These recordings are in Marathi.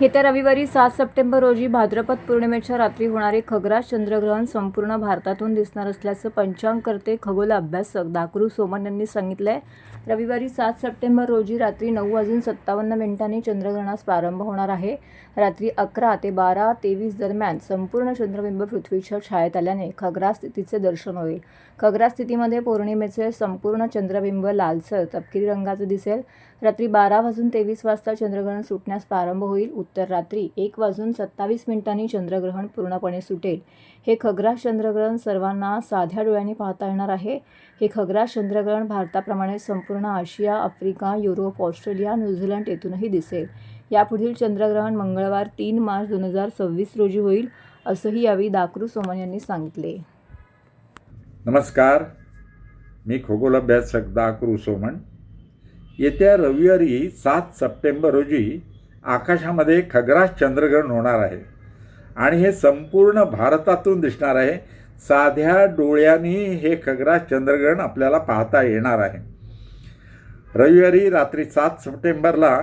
येत्या रविवारी सात सप्टेंबर रोजी भाद्रपद पौर्णिमेच्या रात्री होणारे खग्रास चंद्रग्रहण संपूर्ण भारतातून दिसणार असल्याचं पंचांगकर्ते खगोल अभ्यासक दाकरू सोमन यांनी आहे रविवारी सात सप्टेंबर रोजी रात्री नऊ वाजून सत्तावन्न मिनिटांनी चंद्रग्रहणास प्रारंभ होणार आहे. रात्री अकरा ते बारा तेवीस दरम्यान संपूर्ण चंद्रबिंब पृथ्वीच्या छायेत आल्याने खग्रास स्थितीचे दर्शन होईल. खग्रास स्थितीमध्ये पौर्णिमेचे संपूर्ण चंद्रबिंब लालसर तपकिरी रंगाचं दिसेल. रात्री बारा वाजून तेवीस वाजता चंद्रग्रहण सुटण्यास प्रारंभ होईल. उत्तर रात्री एक वाजून सत्तावीस मिनिटांनी चंद्रग्रहण पूर्णपणे सुटेल. हे खग्रास चंद्रग्रहण सर्वांना साध्या डोळ्यांनी पाहता येणार आहे. हे खग्रास चंद्रग्रहण भारताप्रमाणे संपूर्ण Asia Africa Europe Australia New Zealand येथूनही दिसेल. यापुढील चंद्रग्रहण मंगळवार तीन मार्च दोन हजार सव्वीस रोजी होईल असंही यावेळी दाकरू सोमन यांनी सांगितले. नमस्कार. मी खगोल अभ्यासक दाकरू सोमन. येत्या रविवारी सात सप्टेंबर रोजी आकाशामध्ये खग्रास चंद्रग्रहण होणार आहे. आणि हे संपूर्ण भारतातून दिसणार आहे. साध्या डोळ्यांनी हे खग्रास चंद्रग्रहण आपल्याला पाहता येणार आहे. रविवारी रात्री सात सप्टेंबरला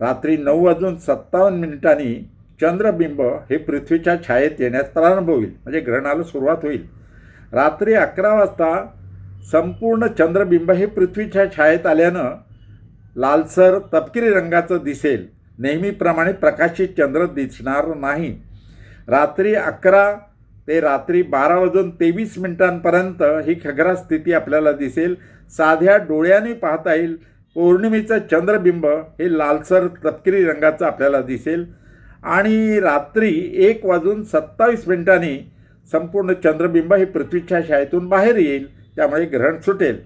रात्री नऊ वाजून सत्तावन्न मिनिटांनी चंद्रबिंब हे पृथ्वीच्या छायेत येण्यास प्रारंभ होईल. म्हणजे ग्रहणाला सुरुवात होईल. रात्री अकरा वाजता संपूर्ण चंद्रबिंब हे पृथ्वीच्या छायेत आल्यानं लालसर तपकिरी रंगाचं दिसेल. नेहमीप्रमाणे प्रकाशित चंद्र दिसणार नाही. रात्री अकरा ते रात्री बारा वाजून तेवीस मिनिटांपर्यंत ही खग्रा स्थिती आपल्याला दिसेल. साध्या डोळ्याने पाहता येईल. पौर्णिमेचं चंद्रबिंब हे लालसर तपकिरी रंगाचं आपल्याला दिसेल. आणि रात्री एक वाजून सत्तावीस मिनिटांनी संपूर्ण चंद्रबिंब हे पृथ्वीच्या शाळेतून बाहेर येईल. त्यामुळे ग्रहण सुटेल.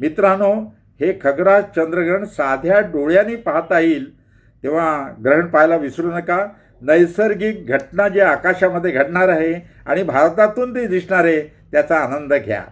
मित्रांनो हे खगरा चंद्रग्रहण साध्या डोळ्याने पाहता येईल. तेव्हा ग्रहण पाहायला विसरू नका. नैसर्गिक घटना जे आकाशामध्ये घडणार आहे आणि भारतातून ते दिसणार आहे त्याचा आनंद घ्या.